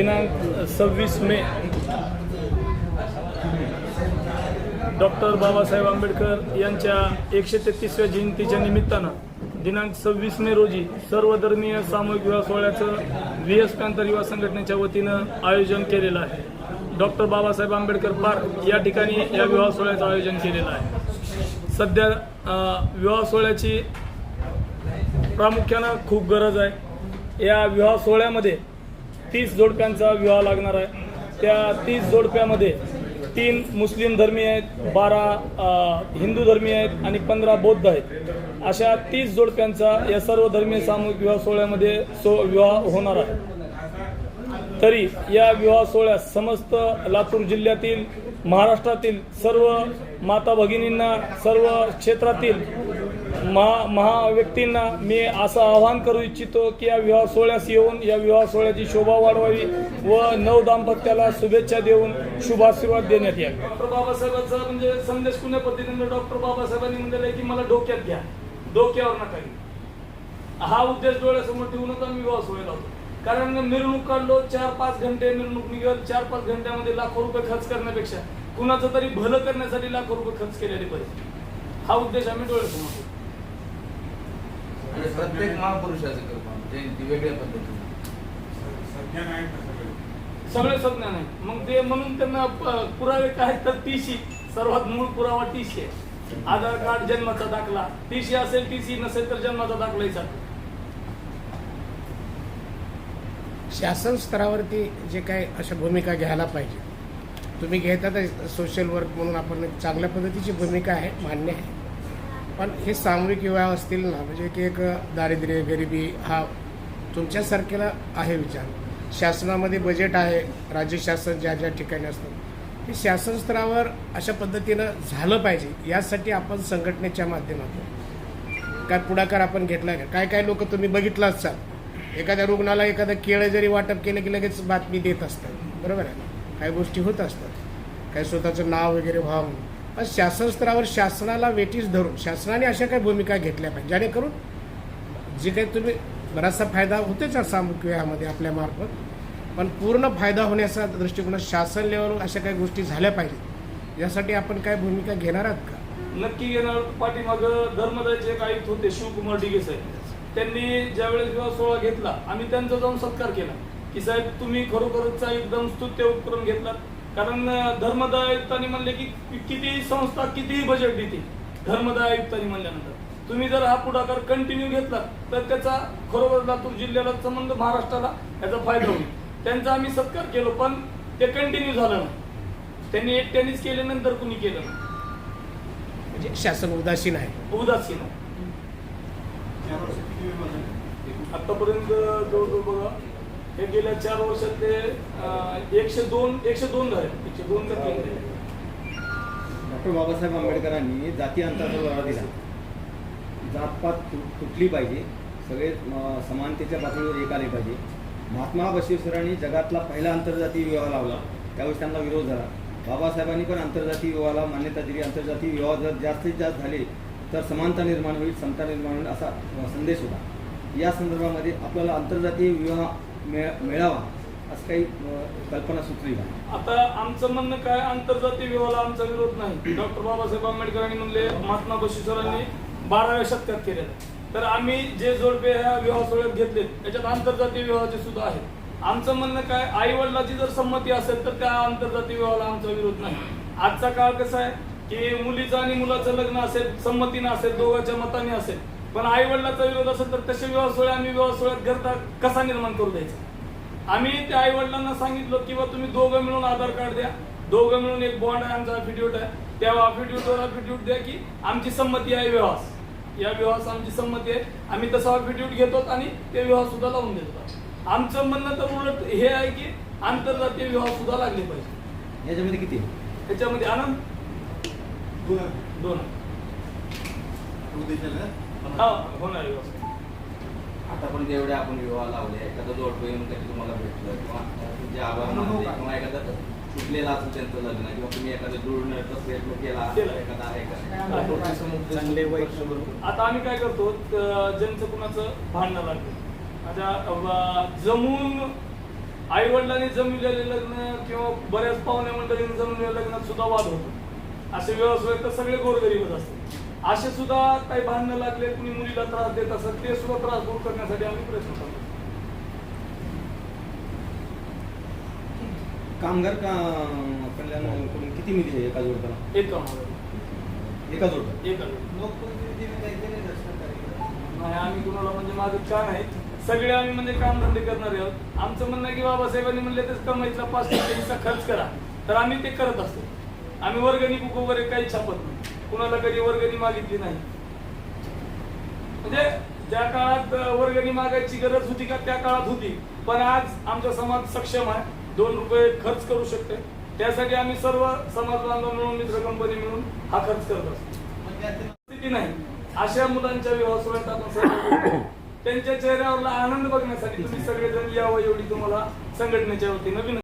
दिनांक सव्वीस मे. डॉक्टर बाबासाहेब आंबेडकर यांच्या एकशे तेहतीसव्या जयंतीच्या निमित्तानं दिनांक सव्वीस मे रोजी सर्वधर्मीय सामूहिक विवाह सोहळ्याचं व्ही एस पॅंथर युवा संघटनेच्या वतीनं आयोजन केलेलं आहे. डॉक्टर बाबासाहेब आंबेडकर पार्क या ठिकाणी या विवाह सोहळ्याचं आयोजन केलेलं आहे. सध्या विवाह सोहळ्याची प्रामुख्यानं खूप गरज आहे. या विवाह सोहळ्यामध्ये तीस जोडप्यांचा विवाह लागणार आहे. त्या तीस जोडप्यामध्ये तीन मुस्लिम धर्मीय आहेत बारा हिंदू धर्मीय आहेत आणि पंधरा बौद्ध आहेत. अशा तीस जोडप्यांचा या सर्व धर्मीय सामूहिक विवाह सोहळ्यामध्ये सो विवाह होणार आहे. तरी या विवाह सोहळ्यास समस्त लातूर जिल्ह्यातील महाराष्ट्रातील सर्व माता भगिनींना सर्व क्षेत्रातील महा महाव्यक्तींना मी असं आवाहन करू इच्छितो की या विवाह सोहळ्यास येऊन या विवाह सोहळ्याची शोभा वाढवावी व नव दाम्पत्याला शुभेच्छा देऊन शुभाशीर्वाद देण्यात यावे. डॉक्टर बाबासाहेबांचा म्हणजे संदेश कुण्या पद्धतीने डॉक्टर बाबासाहेबांनी म्हणलेलं आहे की मला डोक्यात घ्या. डोक्यावर नका हा उद्देश डोळ्यासमोर ठेवूनच आम्ही विवाह सोहळे लावतो कारण मिरवणूक काढलो चार पाच घंटे मिरवणूक निघत चार पाच घंट्यामध्ये लाखो रुपये खर्च करण्यापेक्षा कुणाचं तरी भलं करण्यासाठी लाखो रुपये खर्च केलेले पाहिजे. हा उद्देश आम्ही डोळ्यासमोर ठेवतो. आणि प्रत्येक महापुरुषाचं कृपा जयंती वेगळ्या पद्धतीने. सगळे. संज्ञान आहे मग ते म्हणून त्यांना प- पुरावे काय? तर टीसी सर्वात मूळ पुरावा टीसी आहे. आधार कार्ड जन्माचा दाखला. टीसी असेल टीसी नसेल तर जन्माचा दाखलाही चालतो शासन स्तरावरती जे काय अशा भूमिका घ्यायला पाहिजे. तुम्ही घेतात सोशल वर्क म्हणून आपण एक चांगल्या पद्धतीची भूमिका आहे मान्य आहे. पण हे सामूहिक विवाह असतील ना म्हणजे की एक दारिद्र्य गरिबी हा तुमच्यासारखेला आहे विचार. शासनामध्ये बजेट आहे राज्य शासन ज्या ज्या ठिकाणी असतं ते शासन स्तरावर अशा पद्धतीनं झालं पाहिजे यासाठी आपण संघटनेच्या माध्यमातून. काय पुढाकार आपण घेतला का? काय काय लोक तुम्ही बघितलं असाल? एखाद्या रुग्णाला एखादं केळं जरी वाटप केलं की लगेच बातमी देत असतात. बरोबर आहे काही गोष्टी होत असतात. काही स्वतःचं नाव वगैरे व्हावं. शासन स्तरावर शासनाला वेटीस धरून शासनाने अशा काही भूमिका घेतल्या पाहिजे. जेणेकरून जे काही तुम्ही बराचसा फायदा होतेच या सामूहिक विवाहामध्ये आपल्या मार्फत पण पूर्ण फायदा होण्याचा दृष्टिकोन शासन लेवलवर अशा काही गोष्टी झाल्या पाहिजेत. यासाठी आपण काय भूमिका घेणार आहात का? नक्की घेणार पाठीमाग धर्मदायचे एक आयुक्त होते शिवकुमार डिगे साहेब. त्यांनी ज्यावेळेस विवाह सोहळा घेतला आम्ही त्यांचा जाऊन सत्कार केला. की साहेब तुम्ही खरोखरच एकदम स्तुत्य उपक्रम घेतला. कारण धर्मदाय आयुक्तांनी म्हणले की कितीही संस्था कितीही बजेट देते धर्मदाय आयुक्तांनी म्हणल्यानंतर. तुम्ही जर हा पुढाकार कंटिन्यू घेतला तर त्याचा खरोखर लातूर जिल्ह्याला संबंध महाराष्ट्राला याचा फायदा होईल. त्यांचा आम्ही सत्कार केलो पण ते कंटिन्यू झालं नाही. त्यांनी एकट्यानेच केल्यानंतर कुणी केलं नाही. म्हणजे शासन उदासीन आहे. उदासीन आहे. आतापर्यंत जवळजवळ बघा हे गेल्या चार वर्षातले एकशे दोन एकशे दोन झाले एकशे दोन डॉक्टर बाबासाहेब आंबेडकरांनी जाती अंतराचा लढा दिला. जातपात तुटली पाहिजे. सगळे समानतेच्या पातळीवर एक आले पाहिजे. महात्मा बसवेश्वरांनी जगातला पहिला आंतरजातीय विवाह लावला. त्यावेळेस त्यांना विरोध झाला. बाबासाहेबांनी पण आंतरजातीय विवाहाला मान्यता दिली. आंतरजातीय विवाह जर जास्तीत जास्त झाले तर समानता निर्माण होईल समता निर्माण होईल असा संदेश होता. या संदर्भामध्ये आपल्याला आंतरजातीय विवाह मिळावा असं काही कल्पना सुचली आता आमचं म्हणणं काय आंतरजातीय विवाहाला आमचा विरोध नाही. डॉक्टर बाबासाहेब आंबेडकरांनी म्हणले महात्मा बशिश्वरांनी बाराव्या शतकात केलेलं तर आम्ही जे जोडपे ह्या विवाह सोहळ्यात घेतले त्याच्यात आंतरजातीय विवाहाचे सुद्धा आहेत. आमचं म्हणणं काय आई वडिलाची जर संमती असेल तर त्या आंतरजातीय विवाहाला आमचा विरोध नाही. आजचा काळ कसा आहे की मुलीचं आणि मुलाचं लग्न असेल संमतीनं असेल दोघांच्या मताने असेल पण आई वडिलाचा विरोध असेल तर तसे विवाह सोहळे आम्ही विवाह सोहळ्यात करता कसा निर्माण करू द्यायचा? आम्ही त्या आई वडिलांना सांगितलं किंवा तुम्ही दोघं मिळून आधार कार्ड द्या. दोघं मिळून एक बॉन्ड आहे आमचा अफिड्यूट आहे. त्या अफिड्यूटवर अफिड्यूट द्या की आमची संमती आहे विवाहास या विवाहास आमची संमती आहे. आम्ही तसा अफिड्यूट घेतो आणि ते विवाह सुद्धा लावून देतो. आमचं म्हणणं तर उलट हे आहे की आंतरजातीय विवाह सुद्धा लागले पाहिजे. याच्यामध्ये किती आहे? त्याच्यामध्ये आनंद? दोन. हा होणार व्यवस्था आतापर्यंत एवढे आपण विवाह लावले एखादं जोडपं येऊन कधी तुम्हाला भेटलं किंवा तुमचे आभार मानले किंवा एखादं सुटलेलं असेल त्यांचं लग्न किंवा तुम्ही एखादं जुळण्याचा प्रयत्न केला केला. एखादा आता आम्ही काय करतो ज्यांचं कुणाचं भांडणं लागतं आता जमून आई वडिलांनी जमविलेले लग्न किंवा बऱ्याच पाहुण्या मंडळींनी जमविलेल्या लग्नात सुद्धा वाद होतो. असे व्यवसाय तर सगळे गोरगरीबच असतात. असे सुद्धा काही भांडणं लागले कुणी मुलीला त्रास देत असत ते सुद्धा त्रास दूर करण्यासाठी आम्ही प्रयत्न करतो. कामगार का कल्याणाकडून किती आहे एका जोडप्याला? एक काम एका जोडप्याला? एक नाही आम्ही कुणाला म्हणजे माझं का नाही. सगळे आम्ही म्हणजे कामधंदे करणारे आहोत. आमचं म्हणणं आहे की बाबासाहेबांनी म्हणले तर कमाईतला पाच टक्के खर्च करा. तर आम्ही ते करत असतो. आम्ही वर्गणी बुक वगैरे काही छापत नाही. कुणाला कधी वर्गणी मागितली नाही. म्हणजे ज्या काळात वर्गणी मागायची गरज होती का त्या काळात होती. पण आज आमचा समाज सक्षम आहे. दोन रुपये खर्च करू शकते. त्यासाठी आम्ही सर्व समाज बांधव मिळून मित्र कंपनी मिळून हा खर्च करत असतो. नाही. अशा मुलांच्या विवाह सोहळ्यात आपण त्यांच्या चेहऱ्यावरला आनंद बघण्यासाठी तुम्ही सगळेजण यावं एवढी तुम्हाला संघटनेच्या वतीनं विनंती.